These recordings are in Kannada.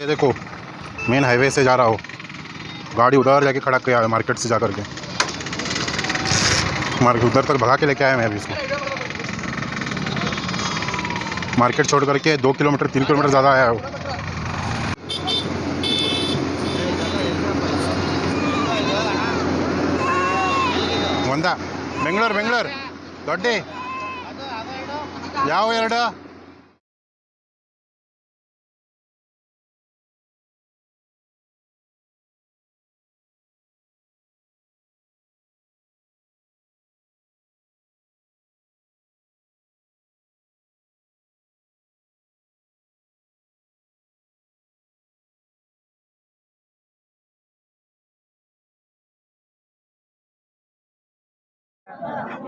ये देखो मेन हाईवे से जा रहा हो गाड़ी उधर जाके खड़ा किया है मार्केट से जा करके मार्केट उधर तक भगा के लेके आया मैं अभी इसको मार्केट छोड़ करके दो किलोमीटर तीन किलोमीटर ज़्यादा आया है वो ಒಂದ ಬೆಂಗಳೂರು ಬೆಂಗಳೂರು ದೊಡ್ಡಿ ಯಾವ ಎರಡು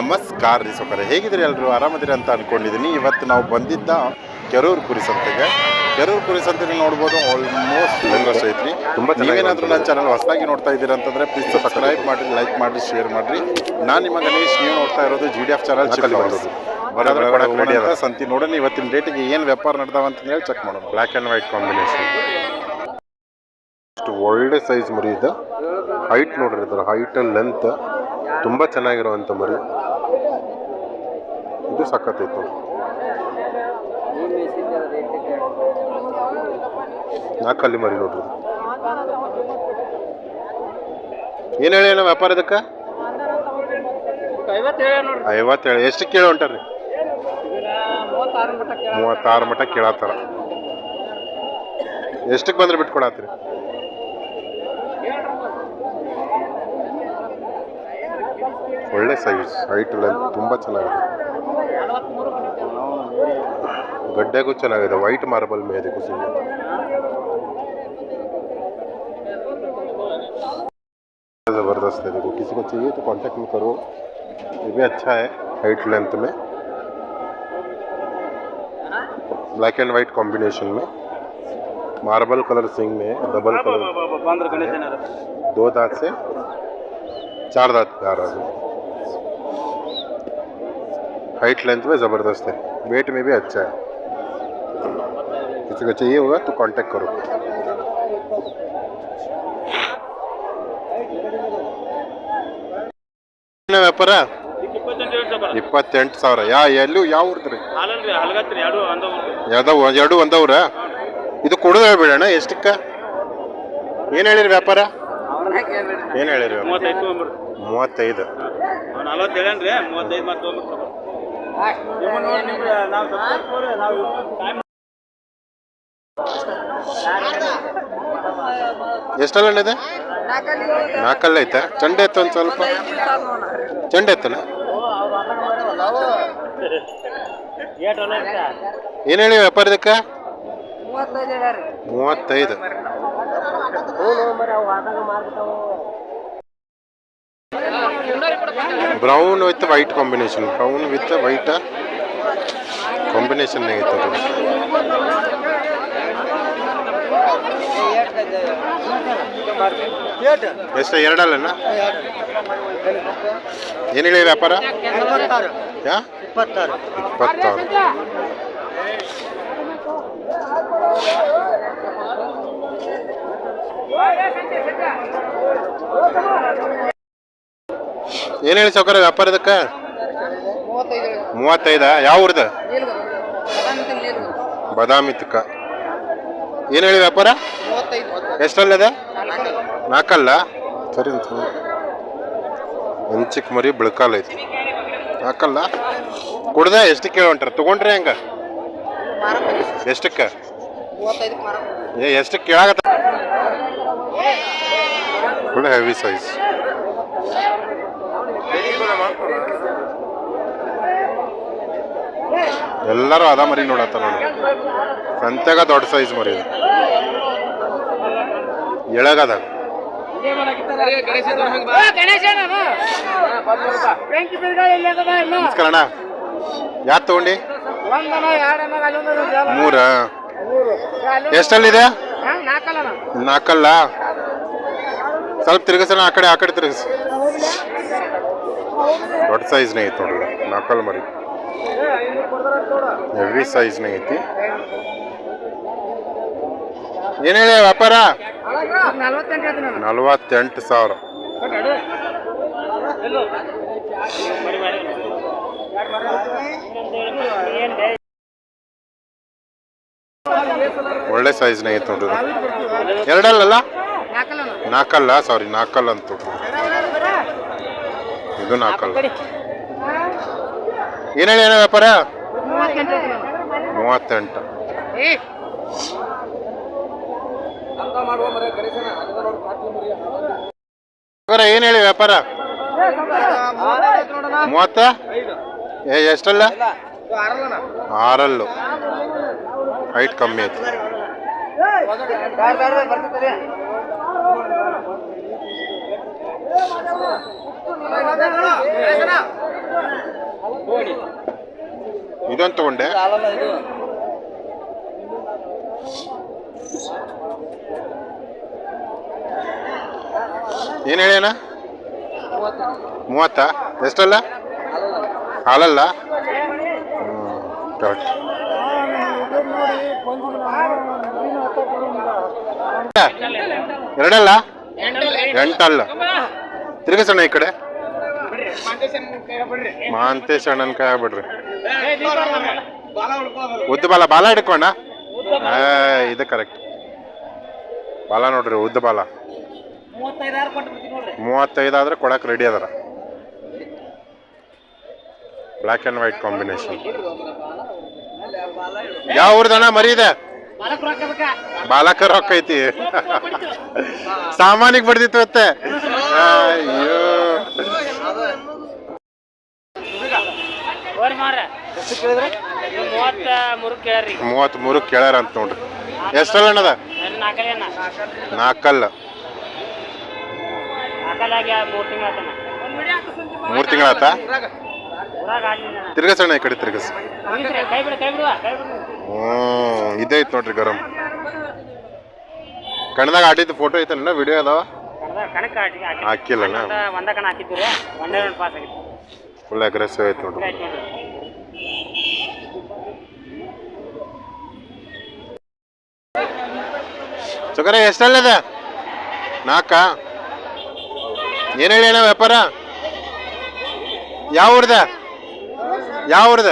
ನಮಸ್ಕಾರ ರೀ ಸೊಕರೆ ಹೇಗಿದ್ರಿ ಎಲ್ಲರೂ ಆರಾಮದಿರಿ ಅಂತ ಅನ್ಕೊಂಡಿದ್ದೀನಿ. ಇವತ್ತು ನಾವು ಬಂದಿದ್ದ ಕೆರೂರು ಕುರಿ ಸಂತೆಗೆ. ಕೆರೂರು ಕುರಿ ಸಂತೆಲಿ ನೋಡ್ಬೋದು ಆಲ್ಮೋಸ್ಟ್ ಮೆಂಬರ್ಸ್ ಐತ್ರಿ. ತುಂಬ ನೀವೇನಾದ್ರೂ ನನ್ನ ಚಾನಲ್ ಹೊಸದಾಗಿ ನೋಡ್ತಾ ಇದ್ದೀರಾ ಅಂತಂದ್ರೆ ಪ್ಲೀಸ್ ಸಬ್ಸ್ಕ್ರೈಬ್ ಮಾಡಿ ಲೈಕ್ ಮಾಡಿ ಶೇರ್ ಮಾಡಿರಿ. ನಾನು ನಿಮ್ಮ ಗಣೇಶ್ ನೀವು ನೋಡ್ತಾ ಇರೋದು ಜಿ ಡಿ ಎಫ್ ಚಾನಲ್ ಮಾಡೋದು. ಸಂತಿ ನೋಡೋಣ ಇವತ್ತಿನ ಡೇಟಿಗೆ ಏನು ವ್ಯಾಪಾರ ನಡೆದಾವ ಅಂತ ಹೇಳಿ ಚೆಕ್ ಮಾಡೋಣ. ಬ್ಲ್ಯಾಕ್ ಆ್ಯಂಡ್ ವೈಟ್ ಕಾಂಬಿನೇಷನ್ ಅಷ್ಟು ಒಳ್ಳೆ ಸೈಜ್ ಮರಿ ಇದೆ. ಹೈಟ್ ನೋಡ್ರಿ ಇದರ ಹೈಟ್ ಲೆಂತ್ ತುಂಬ ಚೆನ್ನಾಗಿರುವಂಥ ಮರಿ. ಇದು ಸಖತ್ತೈತೆ. ನಾಲ್ಕಲ್ಲಿ ಮರಿ ನೋಡ್ರಿ. ಏನು ಹೇಳಿ ಅಣ್ಣ ವ್ಯಾಪಾರ ಇದಕ್ಕೆ? ಐವತ್ತೇಳು. ಎಷ್ಟು ಕೇಳಿ ಹೊಂಟಾರ್ರಿ ಮೂವತ್ತಾರು ಮಟ್ಟ ಕೇಳತ್ತಾರ. ಎಷ್ಟಕ್ಕೆ ಬಂದ್ರೆ ಬಿಟ್ಕೊಡತ್ರಿ ಒಳ್ಳೆ ಸೈಜ್ ಹೈಟ್ ಲೆಂತ್ ತುಂಬ ಚೆನ್ನಾಗಿದೆ ಗಡ್ಡೆಗೂ ಚೆನ್ನಾಗಿದೆ ವೈಟ್ ಮಾರ್ಬಲ್ में है देखो सिंह ज़बरदस्त है देखो किसी को चाहिए तो कांटेक्ट में करो ये भी अच्छा है हाइट लेंथ में ब्लैक एंड वाइट कॉम्बिनेशन में मार्बल कलर सिंग में है डबल कलर दो दांत से चार दांत पे आ रहा है हाइट लेंथ में ज़बरदस्त है वेट में भी अच्छा है किसी को चाहिए होगा तो कांटेक्ट करो ಏನ ವ್ಯಾಪಾರ ಇಪ್ಪತ್ತೆಂಟು ಸಾವಿರ ಯಾ ಎಲ್ಲೂ ಯಾವ ಊರ್ದ್ರಿ ಹಾಲಲ್ರಿ ಹಲ್ಗತ್ರಿ ಎರಡು ಒಂದು ಯಾವ್ದವ ಎರಡು ಒಂದವ್ರ ಇದು ಕೊಡೋದು ಹೇಳ್ಬೇಡಣ್ಣ ಎಷ್ಟಕ್ಕ ಏನು ಹೇಳಿರಿ ವ್ಯಾಪಾರ ಏನು ಹೇಳಿರಿ ವ್ಯಾಪಾರ? ಮೂವತ್ತೈದು ಎಷ್ಟಲ್ಲ ಇದೆ? ನಾಲ್ಕಲ್ಲ ಐತೆ. ಚಂಡೆ ಎತ್ತು ಒಂದು ಸ್ವಲ್ಪ. ಚಂಡೆ ಎತ್ತನ ಏನು ಹೇಳಿ ವ್ಯಾಪಾರ ಇದಕ್ಕೆ? ಮೂವತ್ತೈದು. Brown with white combination brown with white combination ಆಗಿತ್ತು ಎಷ್ಟು ಎರಡಲ್ಲನ ಏನು ಹೇಳಿ ವ್ಯಾಪಾರ? ಇಪ್ಪತ್ತಾರು. ಇಪ್ಪತ್ತಾರು ಏನು ಹೇಳಿ ಸೌಕರ್ಯ ವ್ಯಾಪಾರ ಇದಕ್ಕೆ? ಮೂವತ್ತೈದ? ಯಾವ ಊರ್ದ? ಬದಾಮಿ ತುಕ್ಕ. ಏನು ಹೇಳಿ ವ್ಯಾಪಾರ? ಎಷ್ಟಲ್ಲದ ನಾಲ್ಕಲ್ಲ? ಸರಿ ಅಂತ ಹಂಚಿಕ್ ಮರಿ ಬೆಳಕಾಲ ಐತಿ. ನಾಲ್ಕಲ್ಲ? ಕುಡ್ದ ಎಷ್ಟಕ್ಕೆ ಕೇಳಿ ತಗೊಂಡ್ರೆ ಹೆಂಗ? ಎಷ್ಟಕ್ಕೆ? ಏ ಎಷ್ಟಕ್ಕೆ ಕೇಳಾಗತ್ತ ಹೆವಿ ಸೈಜ್ ಎಲ್ಲರೂ ಅದ ಮರಿ ನೋಡತ್ತ ನೋಡಿ. ಸಂತೆಗ ದೊಡ್ಡ ಸೈಜ್ ಮರಿ ಇದು ಎಳಗದಾಗ ನಮಸ್ಕಾರ ಅಣ್ಣ ಯಾವ್ದು ತಗೊಂಡಿ? ಮೂರ. ಎಷ್ಟಲ್ಲಿದೆ? ನಾಲ್ಕಲ್ಲ? ಸ್ವಲ್ಪ ತಿರುಗಿಸೋಣ ಆ ಕಡೆ ಆ ಕಡೆ ತಿರುಗಿಸ್. ದೊಡ್ಡ ಸೈಜ್ನೇ ಐತಿ ನೋಡ್ರಿ. ನಾಲ್ಕಲ್ ಮರಿ. ಹೆವಿ ಸೈಜ್ನೇ ಐತಿ. ಏನು ಹೇಳಿ ವ್ಯಾಪಾರ? ನಲ್ವತ್ತೆಂಟು ಸಾವಿರ. ಒಳ್ಳೆ ಸೈಜ್ನ ಐತಿ ನೋಡ್ರಿ. ಎರಡಲ್ಲ ನಾಲ್ಕಲ್ಲ ಸಾರಿ ನಾಲ್ಕಲ್ಲ ಅಂತ ನೋಡ್ರಿ. ಹಾಕಲ್ಲ. ನಾಲ್ಕಲ್ಲ ಏನು ಹೇಳಿ ಏನೋ ವ್ಯಾಪಾರ? ಮೂವತ್ತೆಂಟು ವ್ಯಾಪಾರ ಏನು ಹೇಳಿ ವ್ಯಾಪಾರ? ಮೂವತ್ತ? ಏ ಎಷ್ಟಲ್ಲ? ಆರಲ್ಲು. ಹೈಟ್ ಕಮ್ಮಿ ಐತಿ. ಇದೊಂದು ತಗೊಂಡೆ. ಏನು ಹೇಳಿ ಮೂವತ್ತಾ? ಎಷ್ಟಲ್ಲ? ಹಾಲಲ್ಲ. ಎರಡಲ್ಲ? ಎಂಟಲ್ಲ? ತಿರುಗಿಸೋಣ ಈ ಕಡೆ. ಮಾಂತೇಶ್ ಅಣ್ಣನ ಕೈ ಬಿಡ್ರಿ ಉದ್ದ ಬಾಲ ಬಾಲ ಹಿಡ್ಕೊಂಡ? ಇದು ಕರೆಕ್ಟ್ ಬಾಲ ನೋಡ್ರಿ ಉದ್ದ ಬಾಲ. ಮೂವತ್ತೈದು ಆದ್ರೆ ಕೊಡಕ್ಕೆ ರೆಡಿ ಅದರ. ಬ್ಲಾಕ್ ಅಂಡ್ ವೈಟ್ ಕಾಂಬಿನೇಷನ್ ಯಾವ ಊರ್ದಣ್ಣ ಮರಿ ಇದೆ. ಬಾಲಕ ರೊಕ್ಕ ಐತಿ. ಸಾಮಾನಿಗೆ ಬಡ್ದಿತ್ತು ಮತ್ತೆ. ಅಯ್ಯೋ. ಮೂವತ್ತ ಮೂರು ಕೇಳ್ರಿ. ಮೂವತ್ತ್ ಮೂರು ಕೇಳ್ಯಾರ ಅಂತ ನೋಡ್ರಿ. ಎಷ್ಟಲ್ಲ ಅಣ್ಣದ? ನಾಲ್ಕಲ್ಲ ಮೂರು ತಿಂಗಳು ಆಗ್ಲಿಲ್ಲ ತಿರ್ಗಸಣ್ಣ ಈ ಕಡೆ ತಿರ್ಗಸ. ಹ್ಞೂ ಇದೇ ಐತೆ ನೋಡ್ರಿ ಗರಂ. ಕಣ್ಣದಾಗ ಆಡಿದ್ದು ಫೋಟೋ ಐತಲ್ಲ ವಿಡಿಯೋ ಅದಾವ? ಹಾಕಿಲ್ಲ ಫುಲ್ ಅಗ್ರೆಸಿವ್ ಐತೆ ನೋಡ್ರಿ. ಆಯ್ತು ಚೊಕರ ಎಷ್ಟಲ್ಲದ ನಾಲ್ಕ? ಏನು ಹೇಳಿ ಅಣ್ಣ ವ್ಯಾಪಾರ? ಯಾವ ಊರ್ದ? ಯಾವ ಊರ್ದ?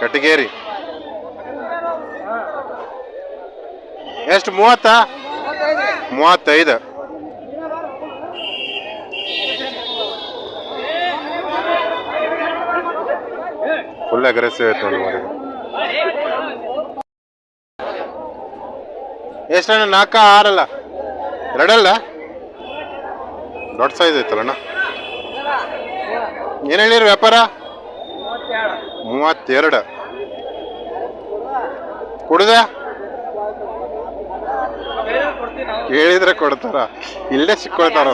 ಕಟಗೇರಿ ಎಷ್ಟು, ಮೂವತ್ತಾ? ಮೂವತ್ತೈದು. ಫುಲ್ ಅಗ್ರೆಸಿವ್ ಐತೆ ನೋಡಿ ಎಷ್ಟಣ್ಣ ನಾಲ್ಕ ಆರಲ್ಲ? ಎರಡಲ್ಲ? ದೊಡ್ಡ ಸೈಜ್ ಐತಲ್ಲಣ್ಣ ಏನು ಹೇಳಿರಿ ವ್ಯಾಪಾರ? ಮೂವತ್ತೆರಡು. ಕುಡ್ದ? ಕೇಳಿದ್ರೆ ಕೊಡ್ತಾರ. ಇಲ್ಲೇ ಸಿಕ್ಕೊಳ್ತಾರ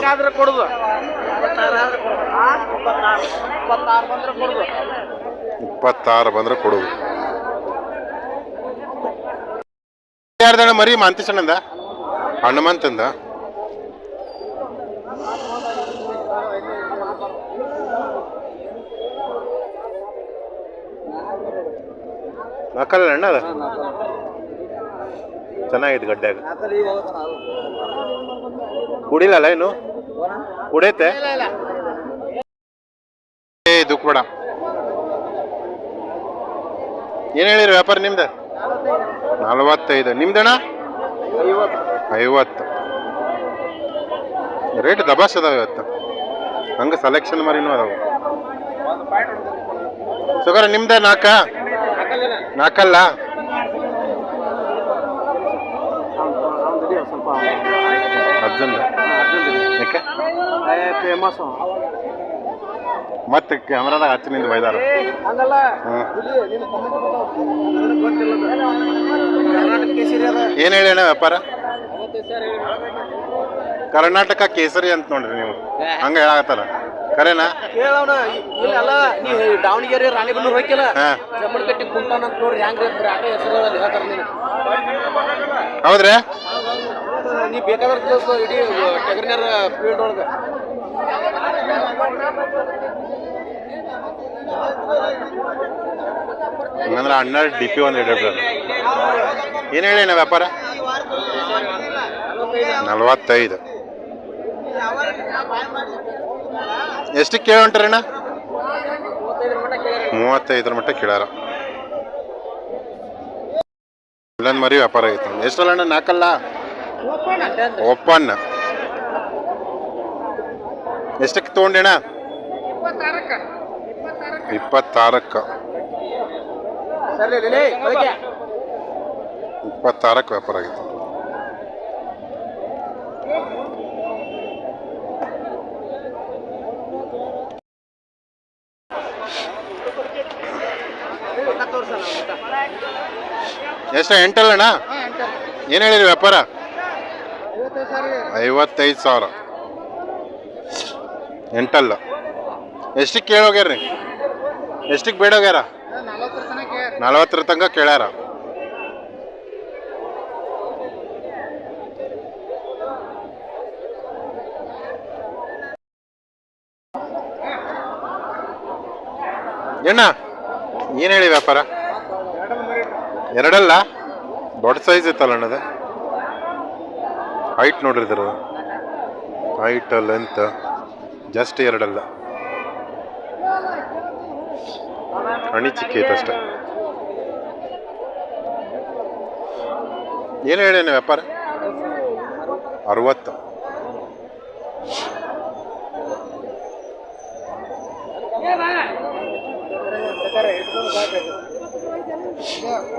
ಇಪ್ಪತ್ತಾರು ಬಂದ್ರೆ ಕೊಡುದು. ಮರಿ ಮಾಂತೇಶಣ್ಣಂದ ಹನುಮಂತಂದ? ನಾಲ್ಕಲ್ಲ ಅಣ್ಣ ಅದ? ಚೆನ್ನಾಗೈತೆ ಗಡ್ಡ್ಯಾಗ ಕುಡಿಲಲ್ಲ ಏನು ಕುಡಿಯತ್ತೆ? ಇದು ಬೇಡ ಏನು ಹೇಳಿರಿ ವ್ಯಾಪಾರ ನಿಮ್ದು? ನಲವತ್ತೈದು. ನಿಮ್ದಣ್ಣ? ಐವತ್ತು. ರೇಟ್ ದಬಾಸ್ ಅದಾವ ಇವತ್ತು. ಹಂಗೆ ಸೆಲೆಕ್ಷನ್ ಮರಿನೂ ಅದಾವ. ಸುಗರ ನಿಮ್ದೆ ನಾಲ್ಕ ನಾಲ್ಕಲ್ಲ ಅರ್ಜುನ್ ಯಾಕೆ? ಮತ್ತೆ ಕ್ಯಾಮ್ರಾದಾಗ ಹಚ್ಚಿನಿಂದ ಬೈದಾರ. ಏನು ಹೇಳಿ ಅಣ್ಣ ವ್ಯಾಪಾರ? ಕರ್ನಾಟಕ ಕೇಸರಿ ಅಂತ ನೋಡ್ರಿ ನೀವು. ಹಂಗ ಹೇಳತ್ತಲ್ಲ ಕರೆನಾ? ಕೇಳವನ ಇಲ್ಲಲ್ಲ ನೀ ದಾವಣಗೆರೆ ರಾಣಿಬೆನ್ನೂರು ಹೋಗಿಲ್ಲ ಹಾ. ಜಮ್ಮನಕಟ್ಟಿ ಕುಂಟಾನ ಅಂತ ನೋಡ್ರಿ ಹೆಂಗ್ರಿ ಆಟ ಹೆಸರು ಹೇಳ್ತಾರ ನೀನು ಹೌದ್ರಿ? ನೀ ಬೇಕಾದ್ರೆ ಇಡೀ ಟಗರ್ನರ್ ಫೀಲ್ಡ್ ಒಳಗೆ. ಹಂಗಂದ್ರೆ ಅಣ್ಣ ಡಿ ಪಿ ಒಂದು ಹಿಡಿದ್ರು ಏನು ಅಣ್ಣ ವ್ಯಾಪಾರ? ನಲವತ್ತೈದು. ಎಷ್ಟಕ್ಕೆ ಕೇಳಿ ಹೊಂಟ್ರಣ್ಣ ಮೂವತ್ತೈದರ ಮಟ್ಟ ಕೇಳಾರ. ಇಲ್ಲೊಂದು ಮರಿ ವ್ಯಾಪಾರ ಆಗೈತೆ. ಎಷ್ಟಲ್ಲ ಅಣ್ಣ? ನಾಲ್ಕಲ್ಲ? ಓಪನ್ ಎಷ್ಟಕ್ಕೆ ತೊಗೊಂಡೇಣ ಇಪ್ಪತ್ತಾರಕ್ಕೆ. ಇಪ್ಪತ್ತಾರಕ್ಕೆ ವ್ಯಾಪಾರ ಆಗಿತ್ತು. ಎಷ್ಟ, ಎಂಟಲ್ಲಣ್ಣ? ಏನು ಹೇಳಿರಿ ವ್ಯಾಪಾರ? ಐವತ್ತೈದು ಸಾವಿರ. ಎಂಟಲ್ಲ. ಎಷ್ಟಕ್ಕೆ ಕೇಳೋಗ್ಯಾರ್ರಿ? ಎಷ್ಟಕ್ಕೆ ಬೇಡೋಗ್ಯಾರ? ನಲವತ್ತರ ತನಕ ಕೇಳ್ಯಾರ. ಎಣ್ಣ ಏನು ಹೇಳಿ ವ್ಯಾಪಾರ? ಎರಡಲ್ಲ. ದೊಡ್ಡ ಸೈಜ್ ಇತ್ತಲ್ಲ ಅಣ್ಣದ ಹೈಟ್ ನೋಡ್ರಿ ಹೈಟ್ ಲೆಂತ್ ಜಸ್ಟ್ ಎರಡಲ್ಲ. ಹಣಿ ಚಿಕ್ಕಿ ಅಷ್ಟೇ ಏನು ಹೇಳಿ ವ್ಯಾಪಾರ? ಅರವತ್ತು. Obrigado.